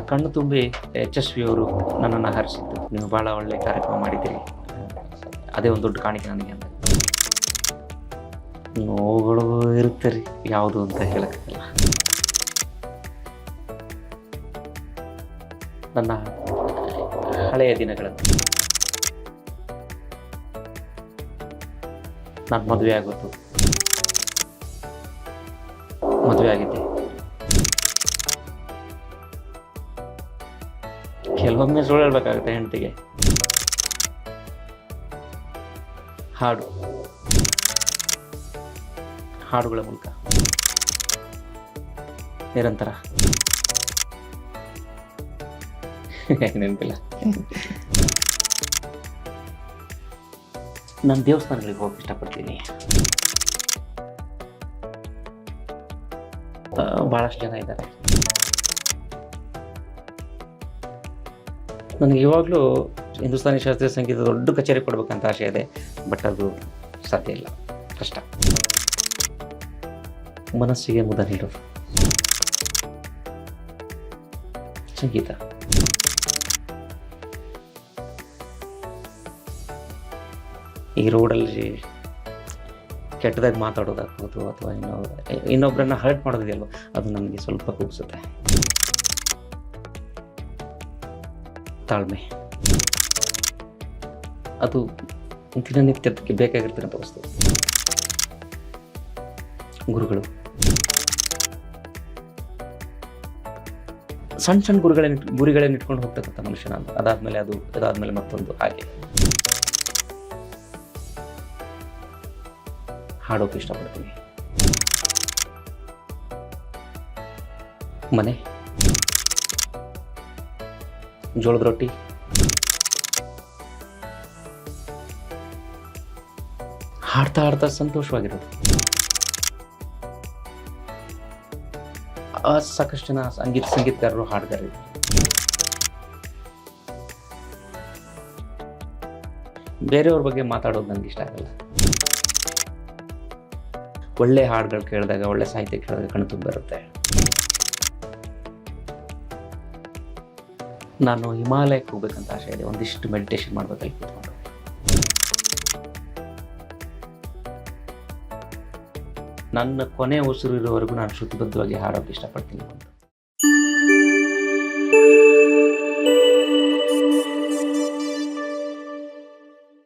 ಕಣ್ಣು ತುಂಬಿ ಯಶಸ್ವಿಯವರು ನನ್ನನ್ನು ಹರಿಸಿದ್ದು ನೀವು ಭಾಳ ಒಳ್ಳೆ ಕಾರ್ಯಕ್ರಮ ಮಾಡಿದ್ದೀರಿ. ಅದೇ ಒಂದು ದೊಡ್ಡ ಕಾಣಿಕೆ ನನಗೆ ಅಂತ. ನೋವುಗಳು ಇರುತ್ತೆ ರೀ, ಯಾವುದು ಅಂತ ಹೇಳಕ್ಕಾಗಲ್ಲ. ನನ್ನ ಹಳೆಯ ದಿನಗಳಲ್ಲಿ ನಾನು ಮದುವೆ ಆಗೋದು. ಮದುವೆ ಆಗಿದ್ದೆ. ಕೆಲವೊಮ್ಮೆ ಸುಳ್ಳು ಹೇಳ್ಬೇಕಾಗುತ್ತೆ ಹೆಂಡತಿಗೆ. ಹಾಡು. ಹಾಡುಗಳ ಮೂಲಕ. ನಿರಂತರ. ನೆನಪಿಲ್ಲ. ನಾನು ದೇವಸ್ಥಾನಗಳಿಗೆ ಹೋಗಕ್ಕೆ ಇಷ್ಟಪಡ್ತೀನಿ. ಭಾಳಷ್ಟು ಜನ ಇದ್ದಾರೆ. ನನಗೆ ಇವಾಗಲೂ ಹಿಂದೂಸ್ತಾನಿ ಶಾಸ್ತ್ರೀಯ ಸಂಗೀತ ದೊಡ್ಡ ಕಚೇರಿ ಕೊಡಬೇಕಂತ ಆಸೆ ಇದೆ, ಬಟ್ ಅದು ಸಾಧ್ಯ ಇಲ್ಲ. ಕಷ್ಟ. ಮನಸ್ಸಿಗೆ ಮುದ ನೀಡೋದು ಸಂಗೀತ. ಈ ರೋಡಲ್ಲಿ ಕೆಟ್ಟದಾಗಿ ಮಾತಾಡೋದಾಗ್ಬೋದು ಅಥವಾ ಇನ್ನೊ ಇನ್ನೊಬ್ಬರನ್ನ ಹರ್ಟ್ ಮಾಡೋದಿದೆಯಲ್ವ, ಅದು ನನಗೆ ಸ್ವಲ್ಪ ಕೂಗಿಸುತ್ತೆ. ತಾಳ್ಮೆ. ಅದು ದಿನನಿತ್ಯಕ್ಕೆ ಬೇಕಾಗಿರ್ತಕ್ಕಂಥ ವಸ್ತು. ಗುರುಗಳು. ಸಣ್ಣ ಸಣ್ಣ ಗುರುಗಳನ್ನ, ಗುರಿಗಳನ್ನ ಇಟ್ಕೊಂಡು ಹೋಗ್ತಕ್ಕಂಥ ಮನುಷ್ಯ ನಾನು. ಅದಾದ್ಮೇಲೆ ಅದು, ಅದಾದ್ಮೇಲೆ ಮತ್ತೊಂದು ಹಾಗೆ. ಹಾಡೋಕೆ ಇಷ್ಟಪಡ್ತೀನಿ. ಮನೆ. ಜೋಳದ ರೊಟ್ಟಿ. ಹಾಡ್ತಾ ಹಾಡ್ತಾ ಸಂತೋಷವಾಗಿರೋದು. ಸಾಕಷ್ಟು ಜನ ಸಂಗೀತ ಸಂಗೀತಗಾರರು ಹಾಡ್ತಾರೆ. ಬೇರೆಯವ್ರ ಬಗ್ಗೆ ಮಾತಾಡೋದು ನನಗೆ ಇಷ್ಟ ಆಗಲ್ಲ. ಒಳ್ಳೆ ಹಾಡುಗಳು ಕೇಳಿದಾಗ, ಒಳ್ಳೆ ಸಾಹಿತ್ಯ ಕೇಳಿದಾಗ ಕಣ್ಣು ಬರುತ್ತೆ ನಾನು ಹಿಮಾಲಯಕ್ಕೆ ಹೋಗ್ಬೇಕಂತ ಆಸೆ ಇದೆ. ಒಂದಿಷ್ಟು ಮೆಡಿಟೇಷನ್ ಮಾಡ್ಬೇಕಲ್ಲಿ ಕೂತ್ಕೊಂಡು. ನನ್ನ ಕೊನೆ ಉಸಿರು ಇರೋವರೆಗೂ ನಾನು ಶ್ರುತಿಬದ್ಧವಾಗಿ ಹಾಡೋಕೆ ಇಷ್ಟಪಡ್ತೀನಿ